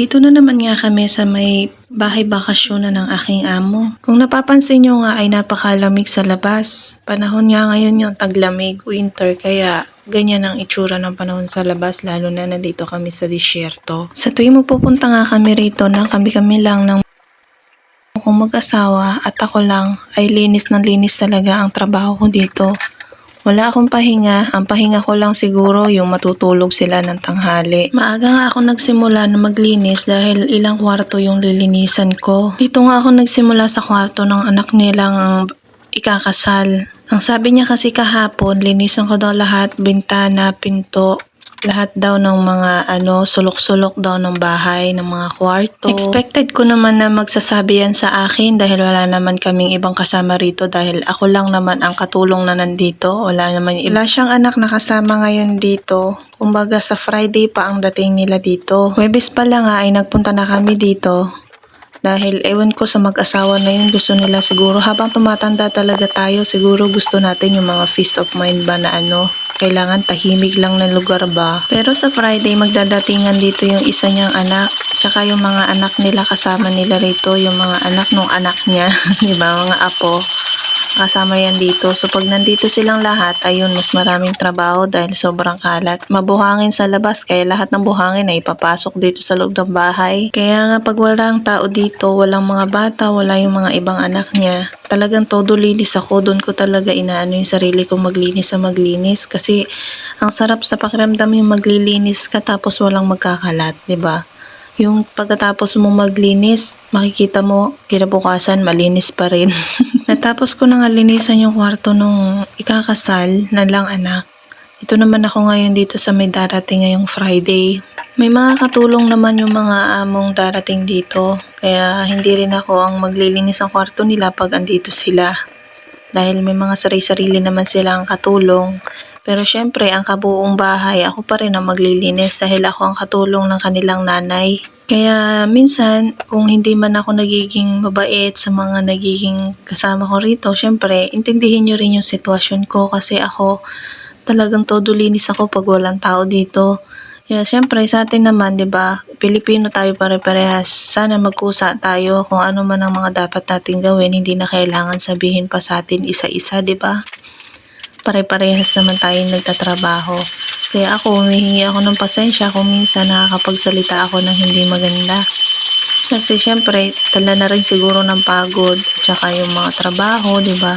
Nandito na naman nga kami sa may bahay bakasyon na ng aking amo. Kung napapansin nyo nga ay napakalamig sa labas. Panahon nga ngayon yung taglamig, winter, kaya ganyan ang itsura ng panahon sa labas lalo na nandito kami sa disyerto. Sa tuwing magpupunta nga kami rito na kami-kami lang ng kung mag-asawa at ako lang ay linis ng linis talaga ang trabaho ko dito. Wala akong pahinga. Ang pahinga ko lang siguro yung matutulog sila ng tanghali. Maaga nga ako nagsimula na maglinis dahil ilang kwarto yung lilinisan ko. Dito nga ako nagsimula sa kwarto ng anak nilang ikakasal. Ang sabi niya kasi kahapon, linisan ko daw lahat, bintana, pinto, lahat daw ng mga ano, sulok-sulok daw ng bahay, ng mga kwarto. Expected ko naman na magsasabi yan sa akin dahil wala naman kaming ibang kasama rito dahil ako lang naman ang katulong na nandito. Wala naman Wala siyang anak na kasama ngayon dito. Kumbaga sa Friday pa ang dating nila dito. Webes pa lang nga ay nagpunta na kami dito dahil ewan ko sa mag-asawa na yun, gusto nila siguro habang tumatanda talaga tayo, siguro gusto natin yung mga peace of mind ba na ano, kailangan tahimik lang ng lugar ba. Pero sa Friday, magdadatingan dito yung isa niyang anak, tsaka yung mga anak nila kasama nila rito, yung mga anak nung anak niya, di ba, mga apo kasama yan dito. So pag nandito silang lahat, ayun, mas maraming trabaho dahil sobrang kalat. Mabuhangin sa labas, kaya lahat ng buhangin ay ipapasok dito sa loob ng bahay. Kaya nga pag walang tao dito, walang mga bata, wala yung mga ibang anak niya, talagang todo linis ako. Doon ko talaga inaano yung sarili ko maglinis sa maglinis. Kasi ang sarap sa pakiramdam yung maglilinis ka tapos walang magkakalat, 'di ba? Yung pagkatapos mo maglinis, makikita mo kinabukasan malinis pa rin. Natapos ko na nga linisan yung kwarto nung ikakasal na lang anak. Ito naman ako ngayon dito sa may darating ngayong Friday. May mga katulong naman yung mga among darating dito. Kaya hindi rin ako ang maglilinis ng kwarto nila pag andito sila. Dahil may mga sarili-sarili naman silang katulong. Pero syempre, ang kabuong bahay, ako pa rin ang maglilinis dahil ako ang katulong ng kanilang nanay. Kaya minsan, kung hindi man ako nagiging mabait sa mga nagiging kasama ko rito, syempre, intindihin nyo rin yung sitwasyon ko kasi ako talagang todo linis ako pag walang tao dito. Kaya syempre sa atin naman, 'di ba? Pilipino tayo pare-parehas. Sana magkusa tayo kung ano man ang mga dapat nating gawin, hindi na kailangan sabihin pa sa atin isa-isa, 'di ba? Pare-parehas naman tayong nagtatrabaho. Kaya ako, humihingi ako ng pasensya kung minsan nakakapagsalita ako ng hindi maganda. Kasi syempre, tala na rin siguro ng pagod at saka yung mga trabaho, di ba?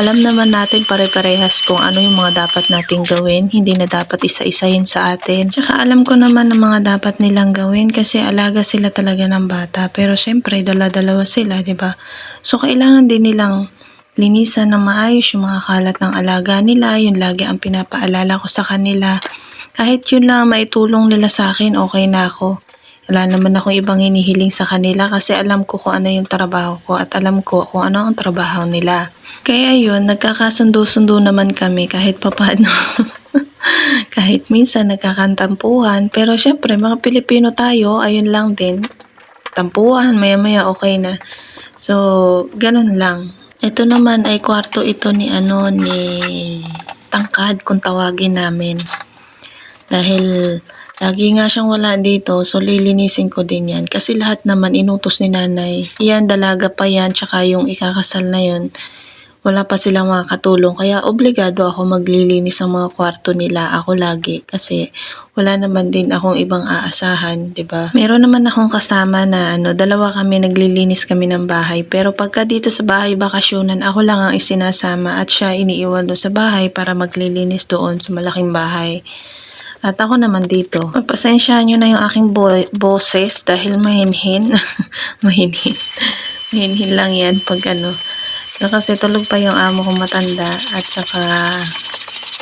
Alam naman natin pare-parehas kung ano yung mga dapat nating gawin, hindi na dapat isa-isahin sa atin. Tsaka alam ko naman ng mga dapat nilang gawin kasi alaga sila talaga ng bata. Pero syempre, dala-dalawa sila, di ba? So, kailangan din nilang linisan ng maayos yung mga kalat ng alaga nila, yun lagi ang pinapaalala ko sa kanila. Kahit yun lang maitulong nila sa akin, okay na ako. Wala naman akong ibang hinihiling sa kanila kasi alam ko kung ano yung trabaho ko at alam ko kung ano ang trabaho nila. Kaya yun, nagkakasundo-sundo naman kami kahit papano. kahit minsan nagkakantampuhan. Pero syempre, mga Pilipino tayo, ayun lang din. Tampuhan, maya-maya okay na. So, ganun lang. Ito naman ay kwarto ito ni ano ni Tangkad kung tawagin namin. Dahil lagi nga siyang wala dito, so lilinisin ko din yan. Kasi lahat naman inutos ni nanay. Yan, dalaga pa yan, tsaka yung ikakasal na yun. Wala pa silang mga katulong, kaya obligado ako maglilinis ng mga kwarto nila ako lagi kasi wala naman din akong ibang aasahan, 'di ba? Meron naman akong kasama na ano, dalawa kami naglilinis kami ng bahay, pero pagka dito sa bahay bakasyonan, ako lang ang isinasama at siya iniiwan doon sa bahay para maglilinis doon sa malaking bahay. At ako naman dito. Pagpasensyahan nyo na yung aking bo- boses dahil mahinhin. mahinhin. Mahinhin lang yan pag ano. So, kasi tulog pa yung amo kong matanda at saka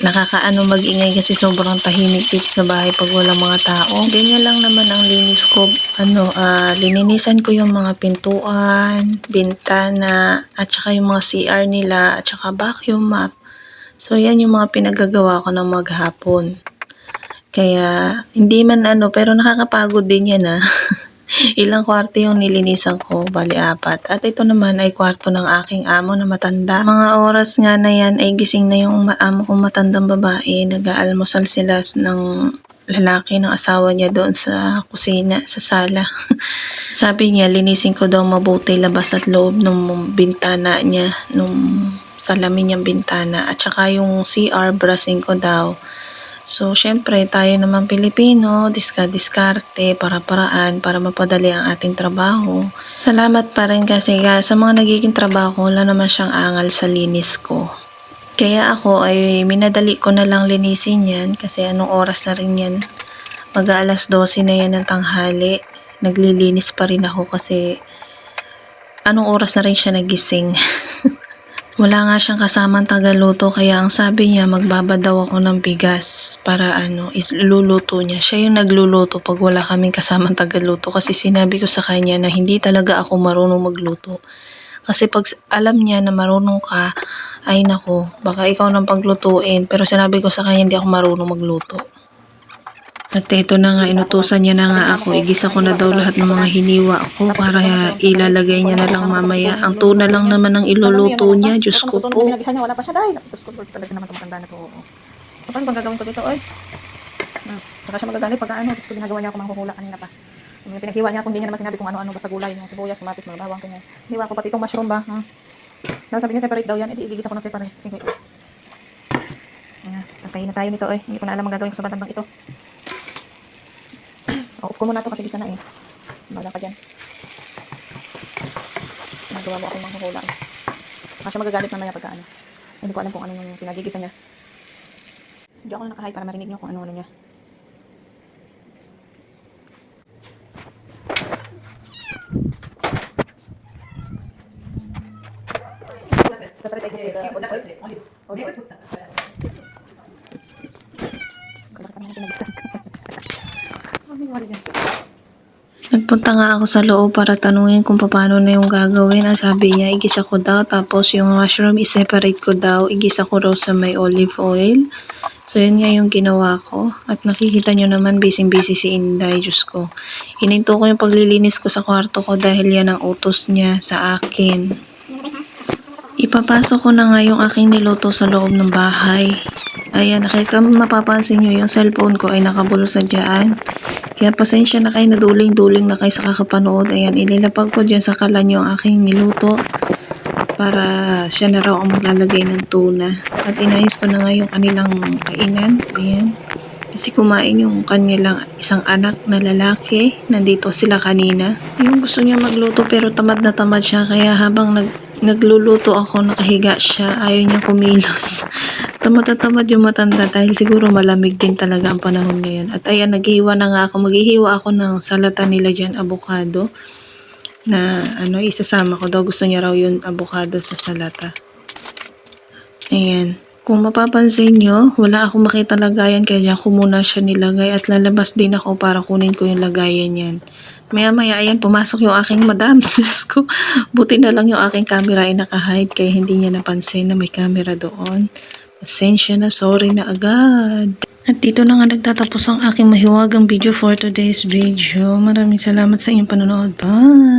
nakakaano mag-ingay kasi sobrang tahimik dito sa bahay pag walang mga tao. Ganyan lang naman ang linis ko. Ano, ah, lininisan ko yung mga pintuan, bintana, at saka yung mga CR nila, at saka vacuum map. So, yan yung mga pinagagawa ko ng maghapon. Kaya, hindi man ano, pero nakakapagod din yan ah. Ilang kwarto yung nilinisan ko, bali apat. At ito naman ay kwarto ng aking amo na matanda. Mga oras nga na yan ay gising na yung amo kong matandang babae. Nag-aalmusal sila ng lalaki ng asawa niya doon sa kusina, sa sala. Sabi niya, linisin ko daw mabuti labas at loob ng bintana niya, nung salamin niyang bintana. At saka yung CR, brushing ko daw. So, syempre, tayo naman Pilipino, diska-diskarte, para-paraan, para mapadali ang ating trabaho. Salamat pa rin kasi ga, sa mga nagiging trabaho, wala naman siyang angal sa linis ko. Kaya ako ay minadali ko na lang linisin yan kasi anong oras na rin yan. Mag alas 12 na yan ng tanghali. Naglilinis pa rin ako kasi anong oras na rin siya nagising. Wala nga siyang kasamang tagaluto kaya ang sabi niya magbaba daw ako ng bigas para ano is luluto niya. Siya yung nagluluto pag wala kaming kasamang tagaluto kasi sinabi ko sa kanya na hindi talaga ako marunong magluto. Kasi pag alam niya na marunong ka, ay nako, baka ikaw nang paglutuin. Pero sinabi ko sa kanya hindi ako marunong magluto. At ito na nga, inutusan niya na nga ako. Igisa ko na daw lahat ng mga hiniwa ko para ilalagay niya na lang mamaya. Ang tuna lang naman ang iluluto niya. Diyos ko po. Wala pa siya dahil. Diyos ko, Lord, talaga naman tumatanda na oo. So, paano bang gagawin ko dito, oy? Saka siya magagalit pagka ano, Diyos ko, ginagawa niya ako manghuhula kanina pa. Pinaghiwa niya, kung hindi niya naman sinabi kung ano-ano basta gulay, yung sibuyas, kamatis, mga bawang, kanya. Hiwa ko pati itong mushroom ba, hmm. Tapos sabi niya, separate daw yan, edi igigisa ko ng separate. Sige. Ayan, na tayo nito, oy. Hindi ko na alam ang gagawin ko sa bandang ito. Ko muna to kasi bisa na eh. Bala ka dyan. Nagawa mo akong manghuhula. Baka siya magagalit mamaya pagka ano. Hindi ko alam kung ano yung pinagigisa niya. Hindi ako na nakahay para marinig niyo kung ano ano niya. Separate olive oil. Olive oil. Kalakatan na yung pinagisa. Ano yung olive oil? Nagpunta nga ako sa loob para tanungin kung paano na yung gagawin. Ang sabi niya, igisa ko daw. Tapos yung mushroom, i-separate ko daw. Igisa ko raw sa may olive oil. So, yun nga yung ginawa ko. At nakikita nyo naman, busy-busy si Inday. Diyos ko. Hininto ko yung paglilinis ko sa kwarto ko dahil yan ang utos niya sa akin. Ipapasok ko na nga yung aking niluto sa loob ng bahay. Ayan, nakika napapansin nyo, yung cellphone ko ay nakabulo sa dyan. Kaya pasensya na kayo, naduling-duling na kayo sa kakapanood. Ayan, ililapag ko dyan sa kalan yung aking niluto para siya na raw ang maglalagay ng tuna. At inayos ko na nga yung kanilang kainan. Ayan. Kasi kumain yung kanilang isang anak na lalaki. Nandito sila kanina. Yung gusto niya magluto pero tamad na tamad siya. Kaya habang nag, nagluluto ako, nakahiga siya. Ayaw niya kumilos. tamad na tamad yung matanda dahil siguro malamig din talaga ang panahon ngayon. At ayan, naghihiwa na nga ako. Maghihiwa ako ng salata nila dyan, avocado na ano, isasama ko daw. Gusto niya raw yung avocado sa salata. Ayan. Kung mapapansin nyo, wala akong makita lagayan kaya dyan ko muna siya nilagay at lalabas din ako para kunin ko yung lagayan yan. Maya maya, ayan, pumasok yung aking madam. Diyos ko, buti na lang yung aking camera ay nakahide kaya hindi niya napansin na may camera doon. Pasensya na, sorry na agad. At dito na nga nagtatapos ang aking mahiwagang video for today's video. Maraming salamat sa inyong panonood. Bye!